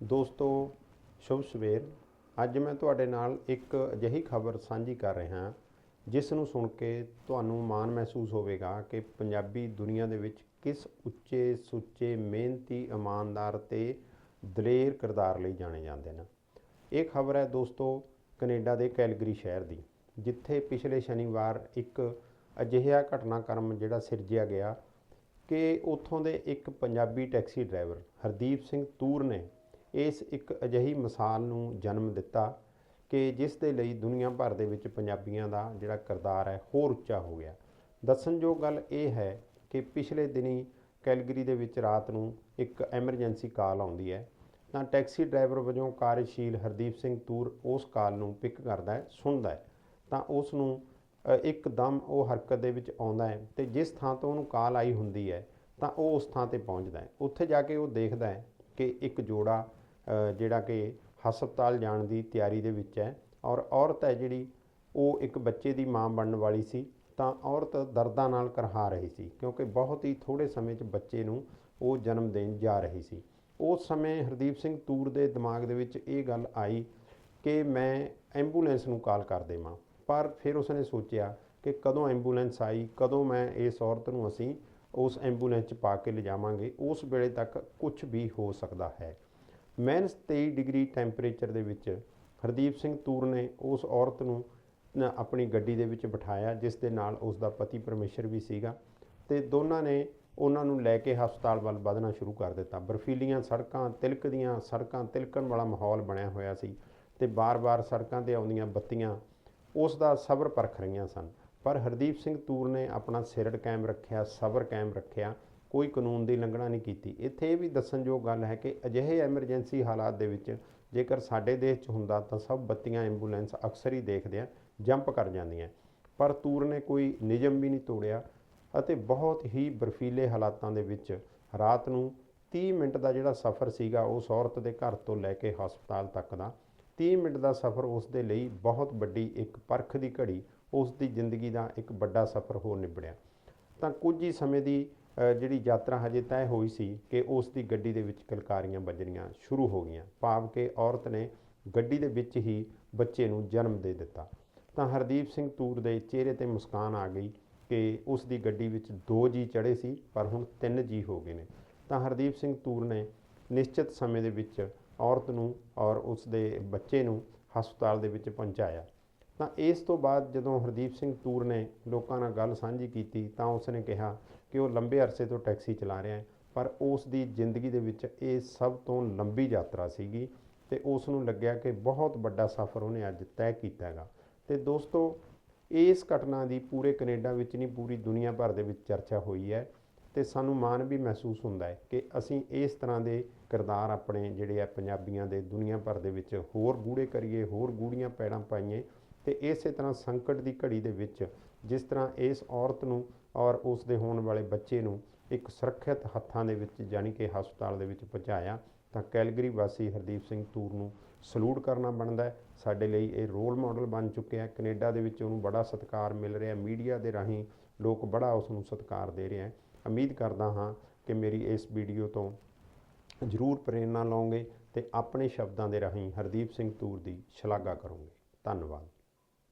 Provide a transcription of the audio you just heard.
ਦੋਸਤੋ, ਸ਼ੁਭ ਸਵੇਰ। ਅੱਜ ਮੈਂ ਤੁਹਾਡੇ ਨਾਲ ਇੱਕ ਅਜਿਹੀ ਖਬਰ ਸਾਂਝੀ ਕਰ ਰਿਹਾ ਜਿਸ ਨੂੰ ਸੁਣ ਕੇ ਤੁਹਾਨੂੰ ਮਾਣ ਮਹਿਸੂਸ ਹੋਵੇਗਾ ਕਿ ਪੰਜਾਬੀ ਦੁਨੀਆ ਦੇ ਵਿੱਚ ਕਿਸ ਉੱਚੇ ਸੁੱਚੇ, ਮਿਹਨਤੀ, ਇਮਾਨਦਾਰ ਤੇ ਦਲੇਰ ਕਿਰਦਾਰ ਲਈ ਜਾਣੇ ਜਾਂਦੇ ਨੇ। ਇਹ ਖਬਰ ਹੈ ਦੋਸਤੋ ਕੈਨੇਡਾ ਦੇ ਕੈਲਗਰੀ ਸ਼ਹਿਰ ਦੀ, ਜਿੱਥੇ ਪਿਛਲੇ ਸ਼ਨੀਵਾਰ ਇੱਕ ਅਜਿਹਾ ਘਟਨਾਕ੍ਰਮ ਜਿਹੜਾ ਸਿਰਜਿਆ ਗਿਆ ਕਿ ਉੱਥੋਂ ਦੇ ਇੱਕ ਪੰਜਾਬੀ ਟੈਕਸੀ ਡਰਾਈਵਰ ਹਰਦੀਪ ਸਿੰਘ ਤੂਰ ਨੇ ਇਸ ਇੱਕ ਅਜਿਹੀ ਮਿਸਾਲ ਨੂੰ ਜਨਮ ਦਿੱਤਾ ਕਿ ਜਿਸ ਦੇ ਲਈ ਦੁਨੀਆ ਭਰ ਦੇ ਵਿੱਚ ਪੰਜਾਬੀਆਂ ਦਾ ਜਿਹੜਾ ਕਿਰਦਾਰ ਹੈ ਹੋਰ ਉੱਚਾ ਹੋ ਗਿਆ। ਦੱਸਣਯੋਗ ਗੱਲ ਇਹ ਹੈ ਕਿ ਪਿਛਲੇ ਦਿਨੀ ਕੈਲਗਰੀ ਦੇ ਵਿੱਚ ਰਾਤ ਨੂੰ ਇੱਕ ਐਮਰਜੈਂਸੀ ਕਾਲ ਆਉਂਦੀ ਹੈ। ਤਾਂ ਟੈਕਸੀ ਡਰਾਈਵਰ ਵਜੋਂ ਕਾਰਜਸ਼ੀਲ ਹਰਦੀਪ ਸਿੰਘ ਤੂਰ ਉਸ ਕਾਲ ਨੂੰ ਪਿਕ ਕਰਦਾ ਹੈ ਸੁਣਦਾ ਹੈ। ਤਾਂ ਉਸ ਨੂੰ ਅ, ਇੱਕਦਮ ਉਹ ਹਰਕਤ ਦੇ ਵਿੱਚ ਆਉਂਦਾ ਹੈ ਤੇ ਜਿਸ ਥਾਂ ਤੋਂ ਉਹਨੂੰ ਕਾਲ ਆਈ ਹੁੰਦੀ ਹੈ ਤਾਂ ਉਹ ਉਸ ਥਾਂ ਤੇ ਪਹੁੰਚਦਾ ਹੈ। ਉੱਥੇ ਜਾ ਕੇ ਉਹ ਦੇਖਦਾ ਹੈ ਕਿ ਇੱਕ ਜੋੜਾ ਜਿਹੜਾ ਕਿ ਹਸਪਤਾਲ ਜਾਣ ਦੀ ਤਿਆਰੀ ਦੇ ਵਿੱਚ ਹੈ। ਔਰ ਔਰਤ ਹੈ ਜਿਹੜੀ, ਉਹ ਇੱਕ ਬੱਚੇ ਦੀ ਮਾਂ ਬਣਨ ਵਾਲੀ ਸੀ, ਤਾਂ ਔਰਤ ਦਰਦਾਂ ਨਾਲ ਕਰਹਾ ਰਹੀ ਸੀ, ਕਿਉਂਕਿ ਬਹੁਤ ਹੀ ਥੋੜੇ ਸਮੇਂ 'ਚ ਬੱਚੇ ਨੂੰ ਉਹ ਜਨਮ ਦੇਣ ਜਾ ਰਹੀ ਸੀ। ਉਸ ਸਮੇਂ ਹਰਦੀਪ ਸਿੰਘ ਤੂਰ ਦੇ ਦਿਮਾਗ ਦੇ ਵਿੱਚ ਇਹ ਗੱਲ ਆਈ ਕਿ ਮੈਂ ਐਂਬੂਲੈਂਸ ਨੂੰ ਕਾਲ ਕਰ ਦੇਵਾਂ। ਪਰ ਫਿਰ ਉਸਨੇ ਸੋਚਿਆ ਕਿ ਕਦੋਂ ਐਂਬੂਲੈਂਸ ਆਈ, ਕਦੋਂ ਮੈਂ ਇਸ ਔਰਤ ਨੂੰ ਅਸੀਂ ਉਸ ਐਂਬੂਲੈਂਸ 'ਚ ਪਾ ਕੇ ਲਿਜਾਵਾਂਗੇ, ਉਸ ਵੇਲੇ ਤੱਕ ਕੁਝ ਵੀ ਹੋ ਸਕਦਾ ਹੈ। 23 ਡਿਗਰੀ ਟੈਂਪਰੇਚਰ ਦੇ ਵਿੱਚ ਹਰਦੀਪ ਸਿੰਘ ਤੂਰ ਨੇ ਉਸ ਔਰਤ ਨੂੰ ਆਪਣੀ ਗੱਡੀ ਦੇ ਵਿੱਚ ਬਿਠਾਇਆ, ਜਿਸ ਦੇ ਨਾਲ ਉਸ ਦਾ ਪਤੀ ਪਰਮੇਸ਼ਰ ਵੀ ਸੀਗਾ ਤੇ ਦੋਨਾਂ ਨੇ ਉਹਨਾਂ ਨੂੰ ਲੈ ਕੇ ਹਸਪਤਾਲ ਵੱਲ ਵਧਣਾ ਸ਼ੁਰੂ ਕਰ ਦਿੱਤਾ। ਬਰਫੀਲੀਆਂ ਸੜਕਾਂ ਤਿਲਕਦੀਆਂ ਸੜਕਾਂ, ਤਿਲਕਣ ਵਾਲਾ ਮਾਹੌਲ ਬਣਿਆ ਹੋਇਆ ਸੀ ਤੇ ਬਾਰ-ਬਾਰ ਸੜਕਾਂ ਤੇ ਆਉਂਦੀਆਂ ਬੱਤੀਆਂ ਉਸ ਦਾ ਸਬਰ ਪਰਖ ਰਹੀਆਂ ਸਨ। ਪਰ ਹਰਦੀਪ ਸਿੰਘ ਤੂਰ ਨੇ ਆਪਣਾ ਸਿਰੜ ਕਾਇਮ ਰੱਖਿਆ, ਸਬਰ ਕਾਇਮ ਰੱਖਿਆ ਕੋਈ ਕਾਨੂੰਨ ਦੀ ਲੰਘਣਾ ਨਹੀਂ ਕੀਤੀ। ਇੱਥੇ ਇਹ ਵੀ ਦੱਸਣਯੋਗ ਗੱਲ ਹੈ ਕਿ ਅਜਿਹੇ ਐਮਰਜੈਂਸੀ ਹਾਲਾਤ ਦੇ ਵਿੱਚ ਜੇਕਰ ਸਾਡੇ ਦੇਸ਼ 'ਚ ਹੁੰਦਾ ਤਾਂ ਸਭ ਬੱਤੀਆਂ ਐਂਬੂਲੈਂਸ ਅਕਸਰ ਹੀ ਦੇਖਦੇ ਆ, ਜੰਪ ਕਰ ਜਾਂਦੀਆਂ। ਪਰ ਤੂਰ ਨੇ ਕੋਈ ਨਿਯਮ ਵੀ ਨਹੀਂ ਤੋੜਿਆ ਅਤੇ ਬਹੁਤ ਹੀ ਬਰਫੀਲੇ ਹਾਲਾਤਾਂ ਦੇ ਵਿੱਚ ਰਾਤ ਨੂੰ 30 ਮਿੰਟ ਦਾ ਜਿਹੜਾ ਸਫ਼ਰ ਸੀਗਾ ਉਸ ਔਰਤ ਦੇ ਘਰ ਤੋਂ ਲੈ ਕੇ ਹਸਪਤਾਲ ਤੱਕ ਦਾ 30 ਮਿੰਟ ਦਾ ਸਫ਼ਰ ਉਸ ਦੇ ਲਈ ਬਹੁਤ ਵੱਡੀ ਇੱਕ ਪਰਖ ਦੀ ਘੜੀ ਉਸ ਦੀ ਜ਼ਿੰਦਗੀ ਦਾ ਇੱਕ ਵੱਡਾ ਸਫ਼ਰ ਹੋ ਨਿਬੜਿਆ। ਤਾਂ ਕੁਝ ਹੀ ਸਮੇਂ ਦੀ ਜਿਹੜੀ ਯਾਤਰਾ ਹਜੇ ਤੈਅ ਹੋਈ ਸੀ ਕਿ ਉਸ ਦੀ ਗੱਡੀ ਦੇ ਵਿੱਚ ਕਲਕਾਰੀਆਂ ਵੱਜਣੀਆਂ ਸ਼ੁਰੂ ਹੋ ਗਈਆਂ, ਭਾਵ ਕਿ ਔਰਤ ਨੇ ਗੱਡੀ ਦੇ ਵਿੱਚ ਹੀ ਬੱਚੇ ਨੂੰ ਜਨਮ ਦੇ ਦਿੱਤਾ। ਤਾਂ ਹਰਦੀਪ ਸਿੰਘ ਤੂਰ ਦੇ ਚਿਹਰੇ ਤੇ ਮੁਸਕਾਨ ਆ ਗਈ ਕਿ ਉਸ ਦੀ ਗੱਡੀ ਵਿੱਚ ਦੋ ਜੀ ਚੜੇ ਸੀ, ਪਰ ਹੁਣ ਤਿੰਨ ਜੀ ਹੋ ਗਏ ਨੇ। ਤਾਂ ਹਰਦੀਪ ਸਿੰਘ ਤੂਰ ਨੇ ਨਿਸ਼ਚਿਤ ਸਮੇਂ ਦੇ ਵਿੱਚ ਔਰਤ ਨੂੰ ਔਰ ਉਸ ਦੇ ਬੱਚੇ ਨੂੰ ਹਸਪਤਾਲ ਦੇ ਵਿੱਚ ਪਹੁੰਚਾਇਆ। ਤਾਂ ਇਸ ਤੋਂ ਬਾਅਦ ਜਦੋਂ ਹਰਦੀਪ ਸਿੰਘ ਤੂਰ ਨੇ ਲੋਕਾਂ ਨਾਲ ਗੱਲ ਸਾਂਝੀ ਕੀਤੀ ਤਾਂ ਉਸਨੇ ਕਿਹਾ ਕਿ ਉਹ ਲੰਬੇ ਅਰਸੇ ਤੋਂ ਟੈਕਸੀ ਚਲਾ ਰਿਹਾ ਹੈ, ਪਰ ਉਸ ਦੀ ਜ਼ਿੰਦਗੀ ਦੇ ਵਿੱਚ ਇਹ ਸਭ ਤੋਂ ਲੰਬੀ ਯਾਤਰਾ ਸੀਗੀ ਤੇ ਉਸ ਨੂੰ ਲੱਗਿਆ ਕਿ ਬਹੁਤ ਵੱਡਾ ਸਫ਼ਰ ਉਹਨੇ ਅੱਜ ਤੈਅ ਕੀਤਾ ਹੈਗਾ। ਤੇ ਦੋਸਤੋ, ਇਸ ਘਟਨਾ ਦੀ ਪੂਰੇ ਕੈਨੇਡਾ ਵਿੱਚ ਨਹੀਂ, ਪੂਰੀ ਦੁਨੀਆ ਭਰ ਦੇ ਵਿੱਚ ਚਰਚਾ ਹੋਈ ਹੈ ਤੇ ਸਾਨੂੰ ਮਾਣ ਵੀ ਮਹਿਸੂਸ ਹੁੰਦਾ ਹੈ ਕਿ ਅਸੀਂ ਇਸ ਤਰ੍ਹਾਂ ਦੇ ਕਿਰਦਾਰ ਆਪਣੇ ਜਿਹੜੇ ਆ ਪੰਜਾਬੀਆਂ ਦੇ ਦੁਨੀਆ ਭਰ ਦੇ ਵਿੱਚ ਹੋਰ ਗੂੜੇ ਕਰੀਏ, ਹੋਰ ਗੂੜੀਆਂ ਪੈੜਾਂ ਪਾਈਏ ਤੇ ਇਸੇ ਤਰ੍ਹਾਂ ਸੰਕਟ ਦੀ ਘੜੀ ਦੇ ਵਿੱਚ ਜਿਸ ਤਰ੍ਹਾਂ ਇਸ ਔਰਤ ਨੂੰ ਔਰ ਉਸ ਦੇ ਹੋਣ ਵਾਲੇ ਬੱਚੇ ਨੂੰ ਇੱਕ ਸੁਰੱਖਿਅਤ ਹੱਥਾਂ ਦੇ ਵਿੱਚ ਜਾਣੀ ਕਿ ਹਸਪਤਾਲ ਦੇ ਵਿੱਚ ਪਹੁੰਚਾਇਆ, ਤਾਂ ਕੈਲਗਰੀ ਵਾਸੀ ਹਰਦੀਪ ਸਿੰਘ ਤੂਰ ਨੂੰ ਸਲੂਟ ਕਰਨਾ ਬਣਦਾ ਹੈ। ਸਾਡੇ ਲਈ ਇਹ ਰੋਲ ਮਾਡਲ ਬਣ ਚੁੱਕਿਆ ਹੈ। ਕੈਨੇਡਾ ਦੇ ਵਿੱਚ ਉਹਨੂੰ ਬੜਾ ਸਤਿਕਾਰ ਮਿਲ ਰਿਹਾ ਮੀਡੀਆ ਦੇ ਰਾਹੀਂ ਲੋਕ ਬੜਾ ਉਸ ਨੂੰ ਸਤਿਕਾਰ ਦੇ ਰਹੇ ਹੈ। ਉਮੀਦ ਕਰਦਾ ਹਾਂ ਕਿ ਮੇਰੀ ਇਸ ਵੀਡੀਓ ਤੋਂ ਜ਼ਰੂਰ ਪ੍ਰੇਰਣਾ ਲਓਗੇ ਤੇ ਆਪਣੇ ਸ਼ਬਦਾਂ ਦੇ ਰਾਹੀਂ ਹਰਦੀਪ ਸਿੰਘ ਤੂਰ ਦੀ ਸ਼ਲਾਘਾ ਕਰੋਗੇ। ਧੰਨਵਾਦ।